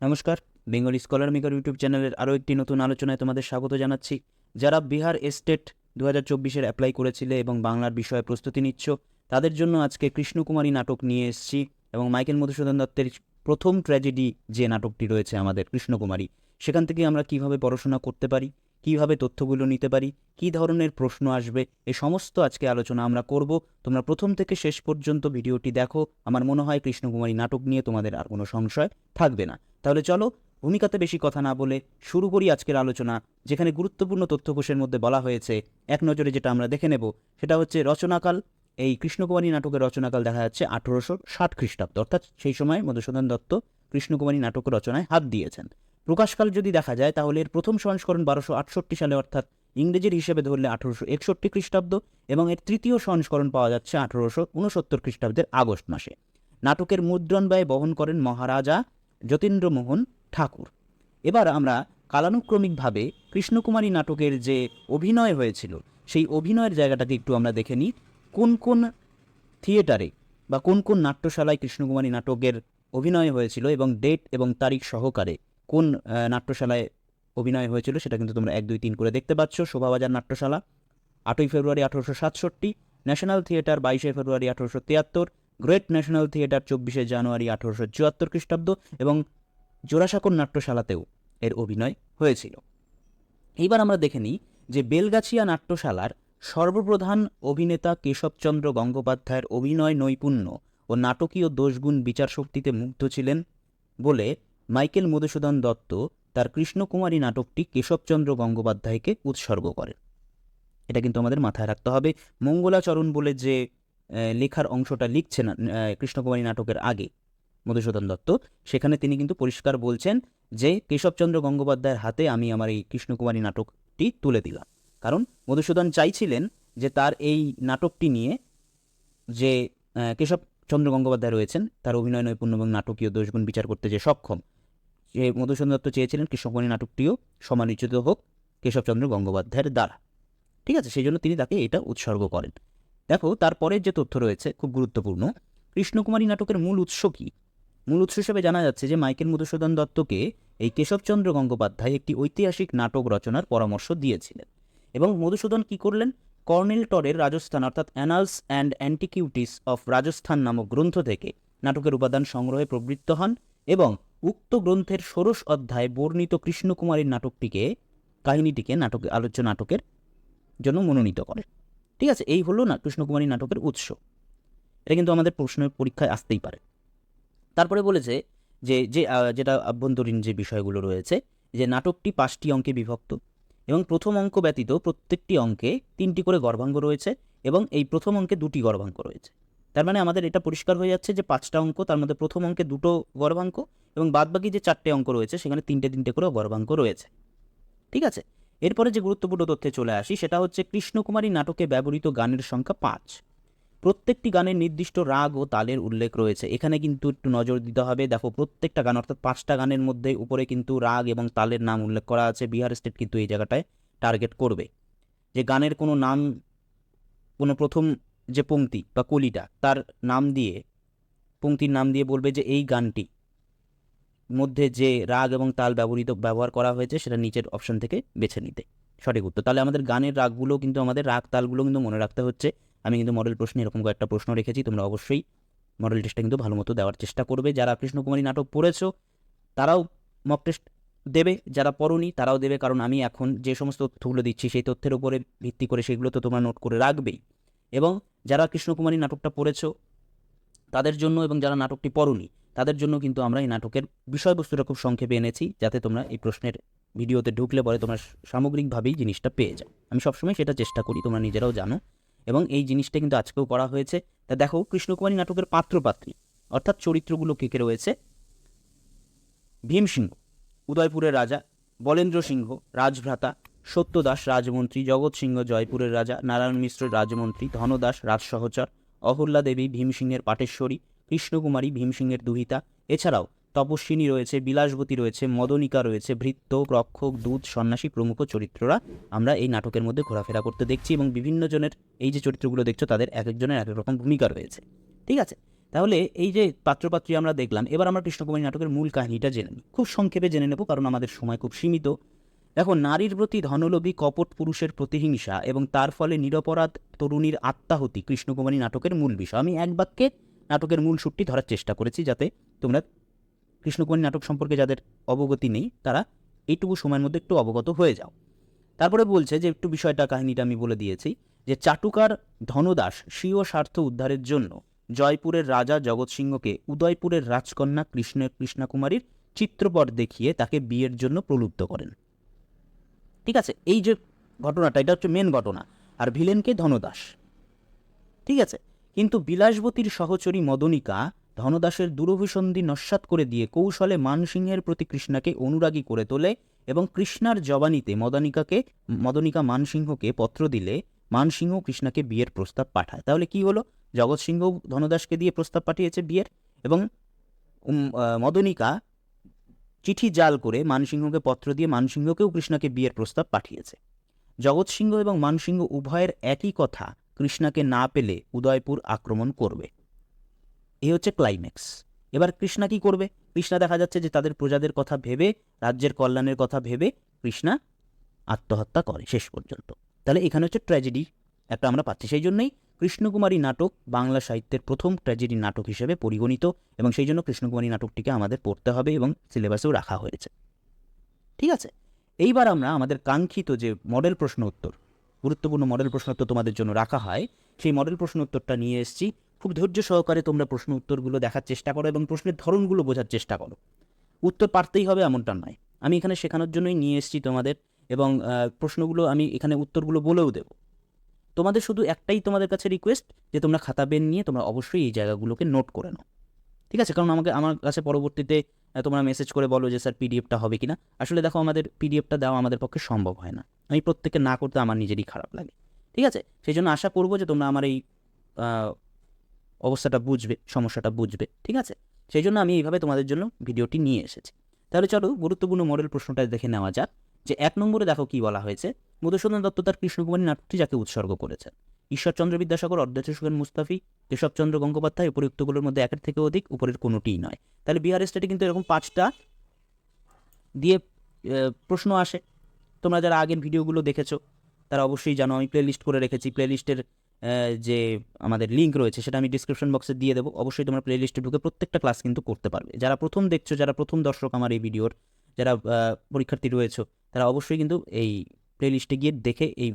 নমস্কার, Bengali scholar maker YouTube চ্যানেলের আরও একটি নতুন আলোচনায় তোমাদের স্বাগত জানাচ্ছি। যারা বিহার এস্টেট দু হাজার চব্বিশের অ্যাপ্লাই করেছিলে এবং বাংলার বিষয়ে প্রস্তুতি নিচ্ছ, তাদের জন্য আজকে কৃষ্ণকুমারী নাটক নিয়ে এসেছি এবং মাইকেল মধুসূদন দত্তের প্রথম ট্র্যাজেডি যে নাটকটি রয়েছে আমাদের কৃষ্ণকুমারী, সেখান থেকে আমরা কীভাবে পড়াশোনা করতে পারি, কীভাবে তথ্যগুলো নিতে পারি, কী ধরনের প্রশ্ন আসবে, এ সমস্ত আজকে আলোচনা আমরা করব। তোমরা প্রথম থেকে শেষ পর্যন্ত ভিডিওটি দেখো, আমার মনে হয় কৃষ্ণকুমারী নাটক নিয়ে তোমাদের আর কোনো সংশয় থাকবে না। তাহলে চলো ভূমিকাতে বেশি কথা না বলে শুরু করি আজকের আলোচনা, যেখানে গুরুত্বপূর্ণ তথ্যকোষের মধ্যে বলা হয়েছে এক নজরে যেটা আমরা দেখে নেব, সেটা হচ্ছে রচনাকাল। এই কৃষ্ণকুমারী নাটকের রচনাকাল দেখা যাচ্ছে আঠেরোশো ষাট খ্রিস্টাব্দ, অর্থাৎ সেই সময় মধুসূদন দত্ত কৃষ্ণকুমারী নাটক রচনায় হাত দিয়েছেন। প্রকাশকাল যদি দেখা যায়, তাহলে এর প্রথম সংস্করণ বারোশো আটষট্টি সালে, অর্থাৎ ইংরেজির হিসেবে ধরলে আঠেরোশো একষট্টি খ্রিস্টাব্দ এবং এর তৃতীয় সংস্করণ পাওয়া যাচ্ছে আঠেরোশো উনসত্তর খ্রিস্টাব্দের আগস্ট মাসে। নাটকের মুদ্রণ ব্যয় বহন করেন মহারাজা যতীন্দ্রমোহন ঠাকুর। এবার আমরা কালানুক্রমিকভাবে কৃষ্ণকুমারী নাটকের যে অভিনয় হয়েছিল, সেই অভিনয়ের জায়গাটাকে একটু আমরা দেখে নিই। কোন কোন থিয়েটারে বা কোন কোন নাট্যশালায় কৃষ্ণকুমারী নাটকের অভিনয় হয়েছিল এবং ডেট এবং তারিখ সহকারে কোন নাট্যশালায় অভিনয় হয়েছিল সেটা কিন্তু তোমরা এক, দুই, তিন করে দেখতে পাচ্ছ। শোভাবাজার নাট্যশালা আটই ফেব্রুয়ারি আঠারোশো সাতষট্টি, ন্যাশনাল থিয়েটার বাইশে ফেব্রুয়ারি আঠারোশো তিয়াত্তর গ্রেট ন্যাশনাল থিয়েটার চব্বিশে জানুয়ারি আঠারোশো চুয়াত্তর খ্রিস্টাব্দ এবং জোড়াসাঁকোর নাট্যশালাতেও এর অভিনয় হয়েছিল। এইবার আমরা দেখে নিই যে বেলগাছিয়া নাট্যশালার সর্বপ্রধান অভিনেতা কেশবচন্দ্র গঙ্গোপাধ্যায়ের অভিনয় নৈপুণ্য ও নাটকীয় দোষগুণ বিচারশক্তিতে মুগ্ধ ছিলেন বলে মাইকেল মধুসূদন দত্ত তার কৃষ্ণকুমারী নাটকটি কেশবচন্দ্র গঙ্গোপাধ্যায়কে উৎসর্গ করেন। এটা কিন্তু আমাদের মাথায় রাখতে হবে। মঙ্গলাচরণ বলে যে লেখার অংশটা লিখছেন কৃষ্ণকুমারী নাটকের আগে মধুসূদন দত্ত। সেখানে তিনি কিন্তু পরিষ্কার বলছেন যে, কেশবচন্দ্র গঙ্গোপাধ্যায়ের হাতে আমি আমার এই কৃষ্ণকুমারী নাটকটি তুলে দিলাম। কারণ মধুসূদন চাইছিলেন যে তার এই নাটকটি নিয়ে যে কেশবচন্দ্র গঙ্গোপাধ্যায় রয়েছেন, তার অভিনয় নৈপুণ্য এবং নাটকীয় দোষগুণ বিচার করতে যে সক্ষম, যে মধুসূদন দত্ত চেয়েছিলেন কৃষ্ণকুমারী নাটকটিও সমালোচিত হোক কেশবচন্দ্র গঙ্গোপাধ্যায়ের দ্বারা। ঠিক আছে, সেই জন্য তিনি তাকে এটা উৎসর্গ করেন। দেখো তারপরের যে তথ্য রয়েছে, খুব গুরুত্বপূর্ণ। কৃষ্ণকুমারী নাটকের মূল উৎস কী? মূল উৎস হিসেবে জানা যাচ্ছে যে মাইকেল মধুসূদন দত্তকে এই কেশবচন্দ্র গঙ্গোপাধ্যায় একটি ঐতিহাসিক নাটক রচনার পরামর্শ দিয়েছিলেন। এবং মধুসূদন কি করলেন? কর্নেল টরের রাজস্থান, অর্থাৎ annals and antiquities of Rajasthan নামক গ্রন্থ থেকে নাটকের উপাদান সংগ্রহে প্রবৃত্ত হন এবং উক্ত গ্রন্থের ষোড়শ অধ্যায়ে বর্ণিত কৃষ্ণকুমারীর নাটকটিকে, কাহিনীটিকে নাটকে, আলোচ্য নাটকের জন্য মনোনীত করেন। ঠিক আছে, এই হলো না কৃষ্ণকুমারী নাটকের উৎস। এটা কিন্তু আমাদের প্রশ্নের পরীক্ষায় আসতেই পারে। তারপরে বলেছে যে যে যেটা আভ্যন্তরীণ যে বিষয়গুলো রয়েছে, যে নাটকটি পাঁচটি অঙ্কে বিভক্ত এবং প্রথম অঙ্ক ব্যতীত প্রত্যেকটি অঙ্কে তিনটি করে গর্ভাঙ্গ রয়েছে এবং এই প্রথম অঙ্কে দুটি গর্ভাঙ্ক রয়েছে। তার মানে আমাদের এটা পরিষ্কার হয়ে যাচ্ছে যে পাঁচটা অঙ্ক, তার মধ্যে প্রথম অঙ্কে দুটো গর্ভাঙ্ক এবং বাদবাকি যে চারটে অঙ্ক রয়েছে, সেখানে তিনটে তিনটে করে গর্ভাঙ্ক রয়েছে। ঠিক আছে? এরপরে যে গুরুত্বপূর্ণ তথ্যে চলে আসি, সেটা হচ্ছে কৃষ্ণকুমারী নাটকে ব্যবহৃত গানের সংখ্যা পাঁচ। প্রত্যেকটি গানের নির্দিষ্ট রাগ ও তালের উল্লেখ রয়েছে। এখানে কিন্তু একটু নজর দিতে হবে। দেখো, প্রত্যেকটা গান, অর্থাৎ পাঁচটা গানের মধ্যে উপরে কিন্তু রাগ এবং তালের নাম উল্লেখ করা আছে। বিহার স্টেট কিন্তু এই জায়গাটায় টার্গেট করবে যে গানের কোনো নাম, কোনো প্রথম যে পংক্তি বা কলিটা, তার নাম দিয়ে পংক্তির নাম দিয়ে বলবে যে এই গানটি মধ্যে যে রাগ এবং তাল ব্যবহৃত, ব্যবহার করা হয়েছে, সেটা নিচের অপশন থেকে বেছে নিতে। সঠিক উত্তর। তাহলে আমাদের গানের রাগগুলো কিন্তু, আমাদের রাগ তালগুলো কিন্তু মনে রাখতে হচ্ছে। আমি কিন্তু মডেল প্রশ্নে এরকম কয়েকটা প্রশ্ন রেখেছি, তোমরা অবশ্যই মডেল টেস্টটা কিন্তু ভালো মতো দেওয়ার চেষ্টা করবে। যারা কৃষ্ণকুমারী নাটক পড়েছো, তারাও মক টেস্ট দেবে। যারা পড়োনি, তারাও দেবে। কারণ আমি এখন যে সমস্ত তথ্যগুলো দিচ্ছি, সেই তথ্যের উপরে ভিত্তি করে সেগুলো তো তোমরা নোট করে রাখবেই। এবং যারা কৃষ্ণকুমারী নাটকটা পড়েছো, তাদের জন্য এবং যারা নাটকটি পড়োনি তাদের জন্য কিন্তু আমরা এই নাটকের বিষয়বস্তুটা খুব সংক্ষেপে এনেছি, যাতে তোমরা এই প্রশ্নের ভিডিওতে ঢুকলে পরে তোমরা সামগ্রিকভাবেই জিনিসটা পেয়ে যাও। আমি সবসময় সেটা চেষ্টা করি, তোমরা নিজেরাও জানো। এবং এই জিনিসটা কিন্তু আজকেও করা হয়েছে। তা দেখো, কৃষ্ণকুমারী নাটকের পাত্রপাত্রী, অর্থাৎ চরিত্রগুলো কে কে রয়েছে? ভীম সিংহ উদয়পুরের রাজা বলেন্দ্র সিংহ রাজভ্রাতা সত্যদাস, রাজমন্ত্রী জগৎ সিংহ জয়পুরের রাজা নারায়ণ মিশ্র, রাজমন্ত্রী ধনদাস, রাজসহচর, অহল্যা দেবী, ভীমসিংহের পাটেশ্বরী কৃষ্ণকুমারী, ভীমসিংহের দুহিতা। এছাড়াও তপস্বিনী রয়েছে, বিলাসবতী রয়েছে, মদনিকা রয়েছে, ভৃত্য, রক্ষক, দূত, সন্ন্যাসী, প্রমুখ চরিত্ররা আমরা এই নাটকের মধ্যে ঘোরাফেরা করতে দেখছি এবং বিভিন্ন জনের এই যে চরিত্রগুলো দেখছ তাদের এক একজনের এক এক রকম ভূমিকা রয়েছে। ঠিক আছে? তাহলে এই যে পাত্রপাত্রী আমরা দেখলাম, এবার আমরা কৃষ্ণকুমারী নাটকের মূল কাহিনীটা জেনে নিই। খুব সংক্ষেপে জেনে নেব কারণ আমাদের সময় খুব সীমিত। দেখো, নারীর প্রতি ধনলোভী কপট পুরুষের প্রতিহিংসা এবং তার ফলে নিরপরাধ তরুণীর আত্মাহতি কৃষ্ণকুমারী নাটকের মূল বিষয়। আমি এক বাক্যে নাটকের মূল সুরটি ধরার চেষ্টা করেছি যাতে তোমরা কৃষ্ণকুমারী নাটক সম্পর্কে যাদের অবগতি নেই, তারা এইটুকু সময়ের মধ্যে একটু অবগত হয়ে যাও। তারপরে বলছে যে একটু বিষয়টা কাহিনীটা আমি বলে দিয়েছি, যে চাটুকার ধনদাস স্বীয় স্বার্থ উদ্ধারের জন্য জয়পুরের রাজা জগৎ সিংহকে উদয়পুরের রাজকন্যা কৃষ্ণ কৃষ্ণকুমারীর চিত্রপট দেখিয়ে তাকে বিয়ের জন্য প্রলুব্ধ করেন। ঠিক আছে, এই যে ঘটনাটা, এটা হচ্ছে মেন ঘটনা, আর ভিলেনকে ধনদাস। ঠিক আছে? কিন্তু বিলাসবতীর সহচরী মদনিকা ধনদাসের দুরভিসন্ধি নস্যাৎ করে দিয়ে কৌশলে মানসিংহের প্রতি কৃষ্ণাকে অনুরাগী করে তোলে এবং কৃষ্ণার জবানিতে মদনিকাকে, মদনিকা মানসিংহকে পত্র দিলে মানসিংহ কৃষ্ণাকে বিয়ের প্রস্তাব পাঠায়। তাহলে কি হলো? জগৎ সিংহ ধনদাসকে দিয়ে প্রস্তাব পাঠিয়েছে বিয়ের এবং মদনিকা চিঠি জাল করে মানসিংহকে পত্র দিয়ে মানসিংহকেও কৃষ্ণাকে বিয়ের প্রস্তাব পাঠিয়েছে। জগৎ সিংহ এবং মানসিংহ উভয়ের একই কথা কৃষ্ণাকে না পেলে উদয়পুর আক্রমণ করবে। এ হচ্ছে ক্লাইম্যাক্স এবার কৃষ্ণা কি করবে? কৃষ্ণা দেখা যাচ্ছে যে তাদের প্রজাদের কথা ভেবে, রাজ্যের কল্যাণের কথা ভেবে কৃষ্ণা আত্মহত্যা করে শেষ পর্যন্ত। তাহলে এখানে হচ্ছে ট্র্যাজেডি একটা আমরা পাচ্ছি সেই জন্যই কৃষ্ণকুমারী নাটক বাংলা সাহিত্যের প্রথম ট্র্যাজেডি নাটক হিসেবে পরিগণিত এবং সেই জন্য কৃষ্ণকুমারী নাটকটিকে আমাদের পড়তে হবে এবং সিলেবাসেও রাখা হয়েছে। ঠিক আছে? এইবার আমরা আমাদের কাঙ্ক্ষিত যে মডেল প্রশ্ন উত্তর গুরুত্বপূর্ণ মডেল প্রশ্ন উত্তর তোমাদের জন্য রাখা হয়। সেই মডেল প্রশ্ন উত্তরটা নিয়ে এসেছি। খুব ধৈর্য সহকারে তোমরা প্রশ্ন উত্তরগুলো দেখার চেষ্টা করো এবং প্রশ্নের ধরনগুলো বোঝার চেষ্টা করো। উত্তর পারতেই হবে এমনটা নয়। আমি এখানে শেখানোর জন্যই নিয়ে এসেছি তোমাদের এবং প্রশ্নগুলো আমি এখানে উত্তরগুলো বলেও দেবো। তোমাদের শুধু একটাই তোমাদের কাছে রিকোয়েস্ট যে তোমরা খাতা পেন নিয়ে তোমরা অবশ্যই এই জায়গাগুলোকে নোট করে নাও। ঠিক আছে? কারণ আমাকে, আমার কাছে পরবর্তীতে তোমরা মেসেজ করে বলো যে, স্যার পিডিএফটা হবে কিনা? আসলে দেখো, আমাদের পিডিএফটা দেওয়া আমাদের পক্ষে সম্ভব হয় না। আমি প্রত্যেককে না করতে আমার নিজেরই খারাপ লাগে। ঠিক আছে? সেই জন্য আশা করব যে, তোমরা আমার এই অবস্থাটা বুঝবে, সমস্যাটা বুঝবে। ঠিক আছে? সেই জন্য আমি এইভাবে তোমাদের জন্য ভিডিওটি নিয়ে এসেছি। তাহলে চলো, গুরুত্বপূর্ণ মডেল প্রশ্নটা দেখে নেওয়া যাক। যে, এক নম্বরে দেখো কি বলা হয়েছে। মধুসূদন দত্ত তার কৃষ্ণকুমারী নাটকটি যাকে উৎসর্গ করেছেন ঈশ্বরচন্দ্র বিদ্যাসাগর অর্ধেশ সুখেন মুস্তাফি, কেশবচন্দ্র গঙ্গোপাধ্যায় উপরিউক্তগুলোর মধ্যে একের থেকে অধিক, উপরের কোনোটিই নয়। তাহলে বিহার স্টেটে কিন্তু এরকম পাঁচটা দিয়ে প্রশ্ন আসে। তোমরা যারা আগের ভিডিওগুলো দেখেছ, তারা অবশ্যই জানো, আমি প্লেলিস্ট করে রেখেছি। প্লেলিস্টের যে আমাদের লিঙ্ক রয়েছে, সেটা আমি ডিসক্রিপশন বক্সে দিয়ে দেবো। অবশ্যই তোমরা প্লেলিস্টে ঢুকে প্রত্যেকটা ক্লাস কিন্তু করতে পারবে। যারা প্রথম দেখছ, যারা প্রথম দর্শক আমার এই ভিডিওর, যারা পরীক্ষার্থী রয়েছে, তারা অবশ্যই কিন্তু এই প্লেলিস্টে গিয়ে দেখে এই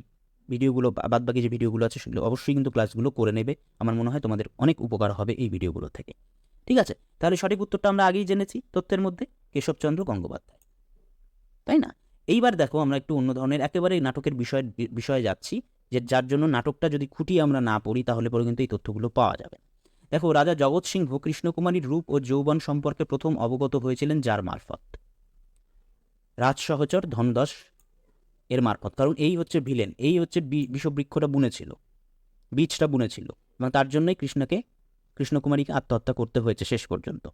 ভিডিওগুলো বা- বাদবাকি যে ভিডিওগুলো আছে সেগুলো অবশ্যই কিন্তু ক্লাসগুলো করে নেবে। আমার মনে হয় তোমাদের অনেক উপকার হবে এই ভিডিওগুলো থেকে। ঠিক আছে? তাহলে সঠিক উত্তরটা আমরা আগেই জেনেছি তথ্যের মধ্যে। কেশবচন্দ্র গঙ্গোপাধ্যায়। তাই না? এইবার দেখো আমরা একটু অন্য ধরনের একেবারে নাটকের বিষয়, বিষয়ে যাচ্ছি যে যার জন্য নাটকটা যদি খুঁটিয়ে আমরা না পড়ি তাহলে পরে কিন্তু এই তথ্যগুলো পাওয়া যাবে। দেখো, রাজা জগৎ সিংহ কৃষ্ণকুমারীর রূপ ও যৌবন সম্পর্কে প্রথম অবগত হয়েছিলেন যার মারফত। রাজ সহচর ধনদাস এর মারফত। কারণ এই হচ্ছে ভিলেন এই হচ্ছে বিষবৃক্ষটা বুনেছিল, বীজটা বুনেছিল। এবং তার জন্যই কৃষ্ণকে, কৃষ্ণকুমারীকে আত্মহত্যা করতে হয়েছে শেষ পর্যন্ত।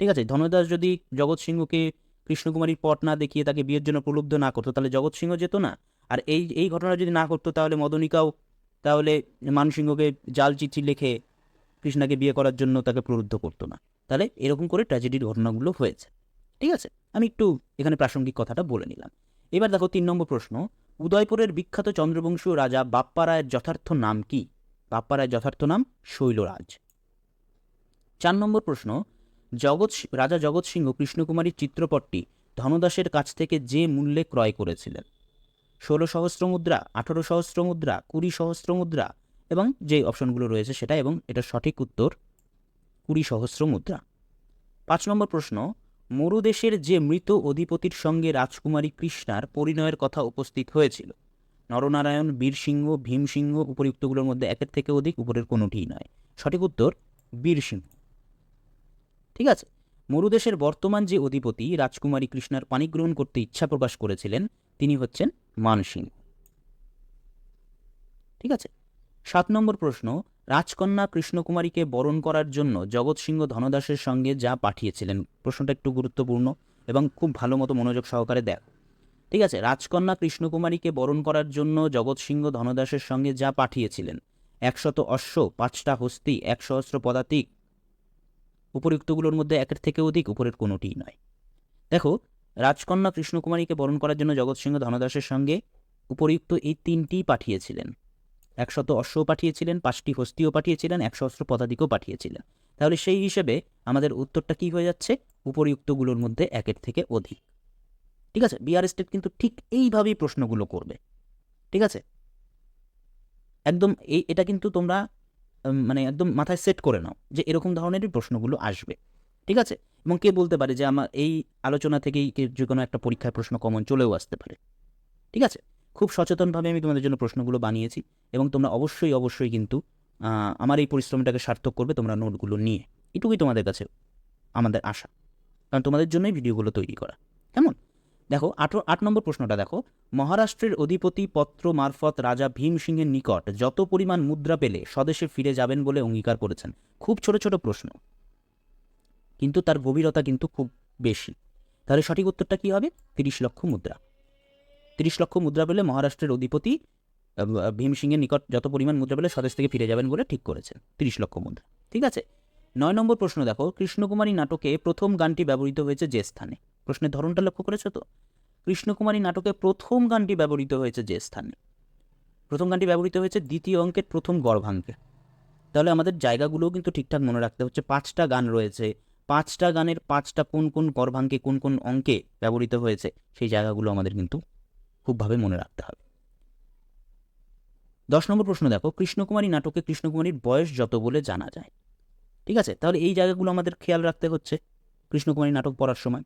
ঠিক আছে, ধনদাস যদি জগৎ সিংহকে কৃষ্ণকুমারীর পট না দেখিয়ে তাকে বিয়ের জন্য প্রলুব্ধ না করতো, তাহলে জগৎ সিংহ যেত না। আর এই এই ঘটনা যদি না করতো তাহলে মদনিকাও, তাহলে মানসিংহকে জাল চিঠি লিখে কৃষ্ণাকে বিয়ে করার জন্য তাকে প্রলুব্ধ করতো না। তাহলে এরকম করে ট্র্যাজেডির ঘটনাগুলো হয়েছে। ঠিক আছে, আমি একটু এখানে প্রাসঙ্গিক কথাটা বলে নিলাম। এবার দেখো তিন নম্বর প্রশ্ন। উদয়পুরের বিখ্যাত চন্দ্রবংশীয় রাজা বাপ্পা রায়ের যথার্থ নাম কি? বাপ্পা রায়ের যথার্থ নাম শৈলরাজ। চার নম্বর প্রশ্ন, জগৎ রাজা জগৎ সিংহ কৃষ্ণকুমারীর চিত্রপটটি ধনদাসের কাছ থেকে যে মূল্যে ক্রয় করেছিলেন? ষোলো সহস্র মুদ্রা, আঠেরো সহস্র মুদ্রা, কুড়ি সহস্র মুদ্রা এবং যে অপশনগুলো রয়েছে সেটা এবং এটা সঠিক উত্তর কুড়ি সহস্র মুদ্রা। পাঁচ নম্বর প্রশ্ন মরুদেশের যে মৃত অধিপতির সঙ্গে রাজকুমারী কৃষ্ণার পরিণয়ের কথা উপস্থিত হয়েছিল। নরনারায়ণ, বীরসিংহ, ভীমসিংহ উপরিউক্তগুলোর মধ্যে একের থেকে অধিক, উপরের কোনোটিই নয়। সঠিক উত্তর, বীরসিংহ। ঠিক আছে মরুদেশের বর্তমান যে অধিপতি রাজকুমারী কৃষ্ণার পাণিগ্রহণ করতে ইচ্ছা প্রকাশ করেছিলেন, তিনি হচ্ছেন মানসিংহ। ঠিক আছে, সাত নম্বর প্রশ্ন রাজকন্যা কৃষ্ণকুমারীকে বরণ করার জন্য জগৎ সিংহ ধনদাসের সঙ্গে যা পাঠিয়েছিলেন। প্রশ্নটা একটু গুরুত্বপূর্ণ এবং খুব ভালো মতো মনোযোগ সহকারে দেখ। ঠিক আছে, রাজকন্যা কৃষ্ণকুমারীকে বরণ করার জন্য জগৎ সিংহ ধনদাসের সঙ্গে যা পাঠিয়েছিলেন। একশত অশ্ব, পাঁচটা হস্তি এক সহস্র পদাতিক। উপরিউক্তগুলোর মধ্যে একের থেকে অধিক, উপরের কোনোটিই নয়। দেখো, রাজকন্যা কৃষ্ণকুমারীকে বরণ করার জন্য জগৎ সিংহ ধনদাসের সঙ্গে উপরিউক্ত এই তিনটিই পাঠিয়েছিলেন। একশত অশ্বও পাঠিয়েছিলেন, পাঁচটি হস্তিও পাঠিয়েছিলেন, একশো অস্ত্র পদাতিকও পাঠিয়েছিলেন। তাহলে সেই হিসেবে আমাদের উত্তরটা কি হয়ে যাচ্ছে? উপরিউক্তগুলোর মধ্যে একের থেকে অধিক। ঠিক আছে? বিআর স্টেট কিন্তু ঠিক এইভাবেই প্রশ্নগুলো করবে। ঠিক আছে? একদম এই, এটা কিন্তু তোমরা মানে একদম মাথায় সেট করে নাও যে এরকম ধরনেরই প্রশ্নগুলো আসবে। ঠিক আছে? এবং কে বলতে পারে যে আমার এই আলোচনা থেকেই যে কোনো একটা পরীক্ষায় প্রশ্ন কমন চলেও আসতে পারে। ঠিক আছে? খুব সচেতনভাবে আমি তোমাদের জন্য প্রশ্নগুলো বানিয়েছি এবং তোমরা অবশ্যই অবশ্যই কিন্তু আমার এই পরিশ্রমটাকে সার্থক করবে তোমরা নোটগুলো নিয়ে। এটুকুই তোমাদের কাছে আমাদের আশা। কারণ তোমাদের জন্যই ভিডিওগুলো তৈরি করা। কেমন? দেখো আট আট নম্বর প্রশ্নটা দেখো। মহারাষ্ট্রের অধিপতি পত্র মারফত রাজা ভীম সিংহের নিকট যত পরিমাণ মুদ্রা পেলে স্বদেশে ফিরে যাবেন বলে অঙ্গীকার করেছেন। খুব ছোট ছোট প্রশ্ন। কিন্তু তার গভীরতা কিন্তু খুব বেশি। তাহলে সঠিক উত্তরটা কি হবে? তিরিশ লক্ষ মুদ্রা। তিরিশ লক্ষ মুদ্রা পেলে মহারাষ্ট্রের অধিপতি ভীম সিংহের নিকট যত পরিমাণ মুদ্রা পেলে স্বদেশ থেকে ফিরে যাবেন বলে ঠিক করেছেন, তিরিশ লক্ষ মুদ্রা। ঠিক আছে? নয় নম্বর প্রশ্ন দেখো, কৃষ্ণকুমারী নাটকে প্রথম গানটি ব্যবহৃত হয়েছে যে স্থানে? প্রশ্নের ধরনটা লক্ষ্য করেছ তো? কৃষ্ণকুমারী নাটকে প্রথম গানটি ব্যবহৃত হয়েছে যে স্থানে? প্রথম গানটি ব্যবহৃত হয়েছে দ্বিতীয় অঙ্কের প্রথম গর্ভাঙ্কে। তাহলে আমাদের জায়গাগুলোও কিন্তু ঠিকঠাক মনে রাখতে হচ্ছে। পাঁচটা গান রয়েছে। পাঁচটা গানের পাঁচটা কোন কোন গর্ভাঙ্কে কোন কোন অঙ্কে ব্যবহৃত হয়েছে সেই জায়গাগুলো আমাদের কিন্তু খুবভাবে মনে রাখতে হবে। দশ নম্বর প্রশ্ন দেখো, কৃষ্ণকুমারী নাটকে কৃষ্ণকুমারীর বয়স যত বলে জানা যায়। ঠিক আছে? তাহলে এই জায়গাগুলো আমাদের খেয়াল রাখতে হচ্ছে কৃষ্ণকুমারী নাটক পড়ার সময়।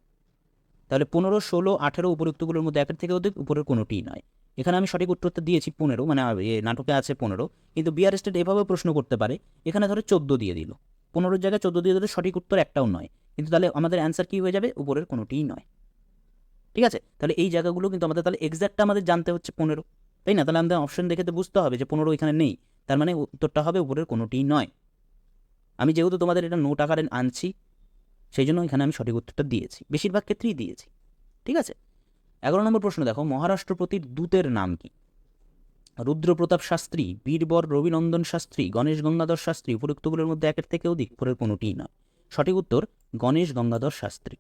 তাহলে পনেরো, ষোলো, আঠেরো উপযুক্তগুলোর মধ্যে একের থেকে অধিক উপরের কোনোটিই নয়। এখানে আমি সঠিক উত্তরটা দিয়েছি পনেরো মানে এ, নাটকে আছে পনেরো। কিন্তু বিআর স্টেট এভাবে প্রশ্ন করতে পারে। এখানে ধরো চোদ্দ দিয়ে দিল। পনেরোর জায়গায় চোদ্দ দিয়ে দিলে সঠিক উত্তর একটাও নয়। কিন্তু তাহলে আমাদের অ্যান্সার কী হয়ে যাবে? উপরের কোনোটিই নয়। ঠিক আছে? তাহলে এই জায়গাগুলো কিন্তু আমাদের তাহলে এক্স্যাক্টটা আমাদের জানতে হচ্ছে পনেরো। তাই না? তাহলে আমাদের অপশন দেখে তো বুঝতে হবে যে পনেরো এখানে নেই। তার মানে উত্তরটা হবে উপরের কোনোটিই নয়। আমি যেহেতু তোমাদের এটা নোট আকারে আনছি, সেই জন্য এখানে আমি সঠিক উত্তরটা দিয়েছি। বেশিরভাগ ক্ষেত্রেই দিয়েছি। ঠিক আছে? এগারো নম্বর প্রশ্ন দেখো, মহারাষ্ট্রপতির দূতের নাম কি? রুদ্রপ্রতাপ শাস্ত্রী, বীরবর রবিনন্দন শাস্ত্রী, গণেশ গঙ্গাধর শাস্ত্রী উপযুক্তগুলোর মধ্যে একের থেকে অধিক পরের কোনোটিই নয়। সঠিক উত্তর, গণেশ গঙ্গাধর শাস্ত্রী।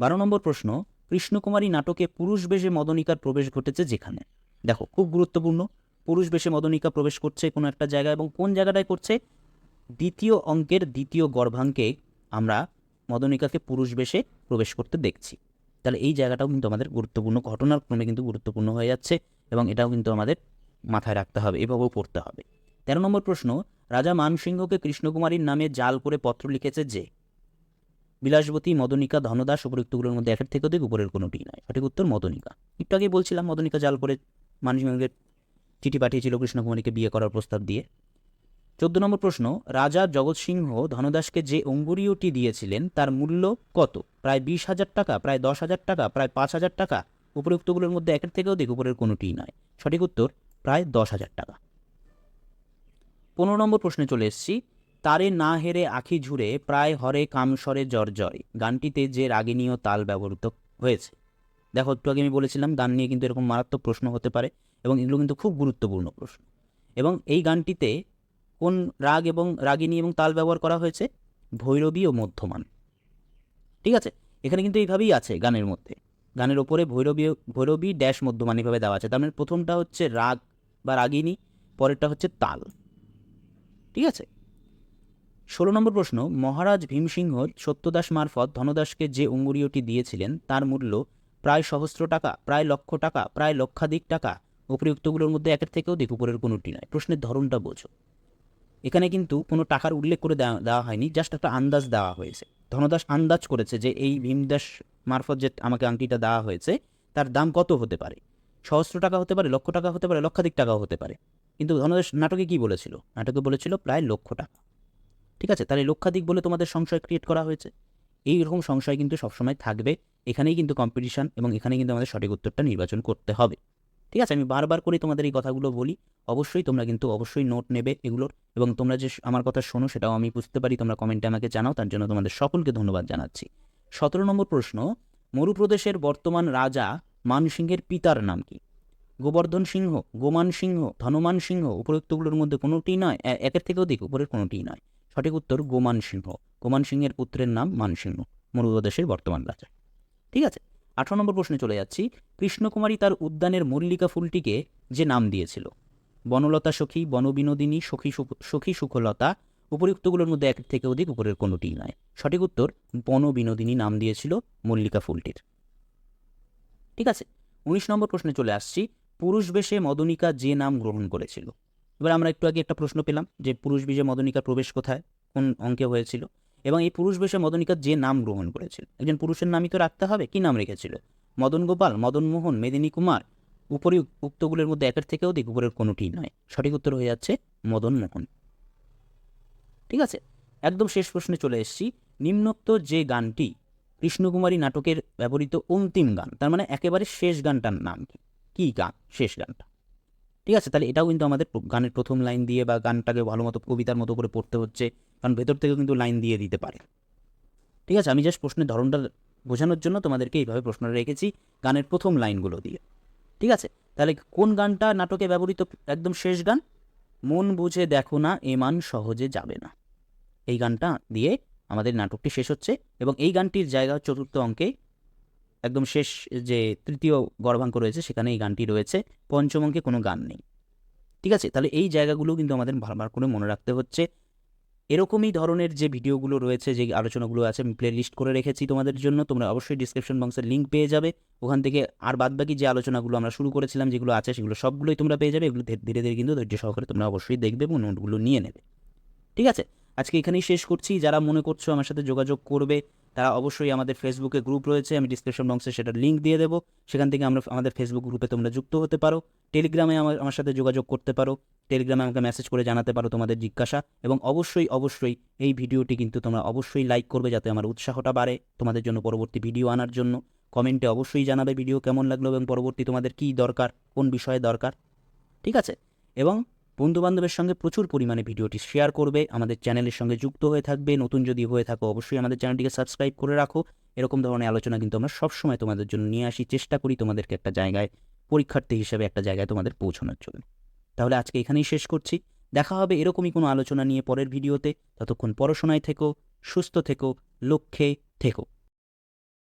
বারো নম্বর প্রশ্ন কৃষ্ণকুমারী নাটকে পুরুষ বেশে মদনিকার প্রবেশ ঘটেছে যেখানে। দেখো, খুব গুরুত্বপূর্ণ। পুরুষ বেশে মদনিকা প্রবেশ করছে কোনো একটা জায়গায় এবং কোন জায়গাটায় করছে? দ্বিতীয় অঙ্কের দ্বিতীয় গর্ভাঙ্কে আমরা মদনিকাকে পুরুষ বেশে প্রবেশ করতে দেখছি। তাহলে এই জায়গাটাও কিন্তু আমাদের গুরুত্বপূর্ণ, ঘটনার ক্রমে কিন্তু গুরুত্বপূর্ণ হয়ে যাচ্ছে এবং এটাও কিন্তু আমাদের মাথায় রাখতে হবে, এভাবেও পড়তে হবে। তেরো নম্বর প্রশ্ন, রাজা মানসিংহকে কৃষ্ণকুমারীর নামে জাল করে পত্র লিখেছে যে বিলাসবতী, মদনিকা, ধনদাস উপযুক্তগুলোর মধ্যে একের থেকে অধিক উপরের কোনোটি নয়। সঠিক উত্তর মদনিকা। একটু আগেই বলছিলাম, মদনিকা জাল করে মানসিংহকে চিঠি পাঠিয়েছিল কৃষ্ণকুমারীকে বিয়ে করার প্রস্তাব দিয়ে। চোদ্দ নম্বর প্রশ্ন, রাজা জগৎ সিংহ ধনদাসকে যে অঙ্গুরীয়টি দিয়েছিলেন, তার মূল্য কত? প্রায় বিশ হাজার টাকা, প্রায় দশ হাজার টাকা, প্রায় পাঁচ হাজার টাকা, উপরুক্তগুলোর মধ্যে একের থেকে অধিক উপরের কোনোটিই নয়। সঠিক উত্তর, প্রায় দশ হাজার টাকা। পনেরো নম্বর প্রশ্নে চলে এসেছি তারে না হেরে আখি ঝুড়ে প্রায় হরে কামস্বরে জর্জরে গানটিতে যে রাগিনীয় তাল ব্যবহৃত হয়েছে। দেখো, একটু আগে আমি বলেছিলাম, গান নিয়ে কিন্তু এরকম মারাত্মক প্রশ্ন হতে পারে এবং এগুলো কিন্তু খুব গুরুত্বপূর্ণ প্রশ্ন। এবং এই গানটিতে কোন রাগ এবং রাগিনী এবং তাল ব্যবহার করা হয়েছে? ভৈরবী ও মধ্যমান। ঠিক আছে? এখানে কিন্তু এইভাবেই আছে গানের মধ্যে। গানের ওপরে ভৈরবী ভৈরবী ড্যাশ মধ্যমান এইভাবে দেওয়া আছে। তার মানে প্রথমটা হচ্ছে রাগ বা রাগিনী, পরেরটা হচ্ছে তাল। ঠিক আছে? ষোলো নম্বর প্রশ্ন, মহারাজ ভীমসিংহ সত্যদাস মারফত ধনদাসকে যে অঙ্গুরীয়টি দিয়েছিলেন, তার মূল্য প্রায় সহস্র টাকা, প্রায় লক্ষ টাকা, প্রায় লক্ষাধিক টাকা। উপরিউক্তগুলোর মধ্যে একের থেকেও অধিক উপরের কোনোটি নয়। প্রশ্নের ধরনটা বোঝো। এখানে কিন্তু কোনো টাকার উল্লেখ করে দেওয়া দেওয়া হয়নি, জাস্ট একটা আন্দাজ দেওয়া হয়েছে। ধনদাস আন্দাজ করেছে যে এই ভীমদাস মারফত যে আমাকে আংটিটা দেওয়া হয়েছে, তার দাম কত হতে পারে? সহস্র টাকা হতে পারে, লক্ষ টাকা হতে পারে, লক্ষাধিক টাকাও হতে পারে। কিন্তু ধনদাস নাটকে কি বলেছিল? নাটকে বলেছিল প্রায় লক্ষ টাকা। ঠিক আছে? তাহলে লক্ষাধিক বলে তোমাদের সংশয় ক্রিয়েট করা হয়েছে। এই রকম সংশয় কিন্তু সবসময় থাকবে। এখানেই কিন্তু কম্পিটিশন এবং এখানেই কিন্তু আমাদের সঠিক উত্তরটা নির্বাচন করতে হবে। ঠিক আছে? আমি বারবার করে তোমাদের এই কথাগুলো বলি। অবশ্যই তোমরা কিন্তু অবশ্যই নোট নেবে এগুলোর এবং তোমরা যে আমার কথা শোনো সেটাও আমি বুঝতে পারি। তোমরা কমেন্টে আমাকে জানাও। তার জন্য তোমাদের সকলকে ধন্যবাদ জানাচ্ছি। সতেরো নম্বর প্রশ্ন, মরুপ্রদেশের বর্তমান রাজা মানসিংহের পিতার নাম কি? গোবর্ধন সিংহ, গোমান সিংহ, ধনমান সিংহ, উপরোক্তগুলোর মধ্যে কোনোটি নয়। একের থেকে অধিক, উপরের কোনোটিই নয়। সঠিক উত্তর গোমান সিংহ। কুমান সিংহের পুত্রের নাম মানসিংহ মরুদেশের বর্তমান রাজা। ঠিক আছে? আঠারো নম্বর প্রশ্নে চলে যাচ্ছি। কৃষ্ণকুমারী তার উদ্যানের মল্লিকা ফুলটিকে যে নাম দিয়েছিল? বনলতা সখী, বনবিনোদিনী, সখী সুখ- সখী সুখলতা, উপরিউক্তগুলোর মধ্যে এক থেকে অধিক উপরের কোনোটিই নয়। সঠিক উত্তর বনবিনোদিনী নাম দিয়েছিল মল্লিকা ফুলটির। ঠিক আছে? উনিশ নম্বর প্রশ্নে চলে আসছি। পুরুষ বেশে মদনিকা যে নাম গ্রহণ করেছিল? এবার আমরা একটু আগে একটা প্রশ্ন পেলাম যে পুরুষ বেশে মদনিকার প্রবেশ কোথায়? কোন অঙ্কে হয়েছিল? এবং এই পুরুষ বেশে মদনিকা যে নাম গ্রহণ করেছিল, একজন পুরুষের নামই তো রাখতে হবে, কি নাম রেখেছিল? মদন গোপাল, মদন মোহন, মেদিনী কুমার, উপরি উক্তগুলোর মধ্যে একের থেকে অধিক উপরের কোনোটিই নয়। সঠিক উত্তর হয়ে যাচ্ছে মদন মোহন। ঠিক আছে? একদম শেষ প্রশ্নে চলে এসেছি। নিম্নোক্ত যে গানটি কৃষ্ণকুমারী নাটকের ব্যবহৃত অন্তিম গান, তার মানে একেবারে শেষ গানটার নাম কি? কী গান? শেষ গানটা। ঠিক আছে? তাহলে এটাও কিন্তু আমাদের গানের প্রথম লাইন দিয়ে বা গানটাকে ভালো মতো, কবিতার মতো করে পড়তে হচ্ছে। কারণ ভেতর থেকেও কিন্তু লাইন দিয়ে দিতে পারে। ঠিক আছে? আমি জাস্ট প্রশ্নের ধরনটা বোঝানোর জন্য তোমাদেরকে এইভাবে প্রশ্নটা রেখেছি গানের প্রথম লাইনগুলো দিয়ে। ঠিক আছে? তাহলে কোন গানটা নাটকে ব্যবহৃত একদম শেষ গান? মন বুঝে দেখো না, এ মান সহজে যাবে না। এই গানটা দিয়ে আমাদের নাটকটি শেষ হচ্ছে এবং এই গানটির জায়গা চতুর্থ অঙ্কে একদম শেষ যে তৃতীয় গর্ভাঙ্ক রয়েছে, সেখানে এই গানটি রয়েছে। পঞ্চম অঙ্কে কোনো গান নেই। ঠিক আছে? তাহলে এই জায়গাগুলো কিন্তু আমাদের ভালো করে মনে রাখতে হচ্ছে। এরকমই ধরনের যে ভিডিওগুলো রয়েছে, যে আলোচনাগুলো আছে, আমি প্লে লিস্ট করে রেখেছি তোমাদের জন্য। তোমরা অবশ্যই ডিসক্রিপশন বক্সের লিঙ্ক পেয়ে যাবে। ওখান থেকে আর বাদবাকি যে আলোচনাগুলো আমরা শুরু করেছিলাম, যেগুলো আছে, সেগুলো সবগুলোই তোমরা পেয়ে যাবে। এগুলো ধীরে ধীরে কিন্তু ধৈর্য সহকারে তোমরা অবশ্যই দেখবে এবং নোটগুলো নিয়ে নেবে। ঠিক আছে? আজকে এখানেই শেষ করছি। যারা মনে করছ আমার সাথে যোগাযোগ করবে তারা অবশ্যই আমাদের ফেসবুকে গ্রুপ রয়েছে, আমি ডিসক্রিপশন বক্সে সেটার লিঙ্ক দিয়ে দেবো। সেখান থেকে আমরা আমাদের ফেসবুক গ্রুপে তোমরা যুক্ত হতে পারো। টেলিগ্রামে আমার আমার সাথে যোগাযোগ করতে পারো। টেলিগ্রামে আমাকে মেসেজ করে জানাতে পারো তোমাদের জিজ্ঞাসা। এবং অবশ্যই অবশ্যই এই ভিডিওটি কিন্তু তোমরা অবশ্যই লাইক করবে যাতে আমার উৎসাহটা বাড়ে তোমাদের জন্য পরবর্তী ভিডিও আনার জন্য। কমেন্টে অবশ্যই জানাবে ভিডিও কেমন লাগল এবং পরবর্তী তোমাদের কী দরকার, কোন বিষয়ে দরকার। ঠিক আছে? এবং বন্ধুবান্ধবের সঙ্গে প্রচুর পরিমাণে ভিডিওটি শেয়ার করবে, আমাদের চ্যানেলের সঙ্গে যুক্ত হয়ে থাকবে, নতুন যদি হয়ে থাকো অবশ্যই আমাদের চ্যানেলটিকে সাবস্ক্রাইব করে রাখো। এরকম ধরনের আলোচনা কিন্তু আমরা সবসময় তোমাদের জন্য নিয়ে আসি, চেষ্টা করি তোমাদেরকে একটা জায়গায়, পরীক্ষার্থী হিসেবে একটা জায়গায় তোমাদের পৌঁছানোর জন্য। তাহলে আজকে এখানেই শেষ করছি। দেখা হবে এরকমই কোনো আলোচনা নিয়ে পরের ভিডিওতে। ততক্ষণ পড়াশোনায় থেকো, সুস্থ থেকো, লক্ষ্যে থেকো।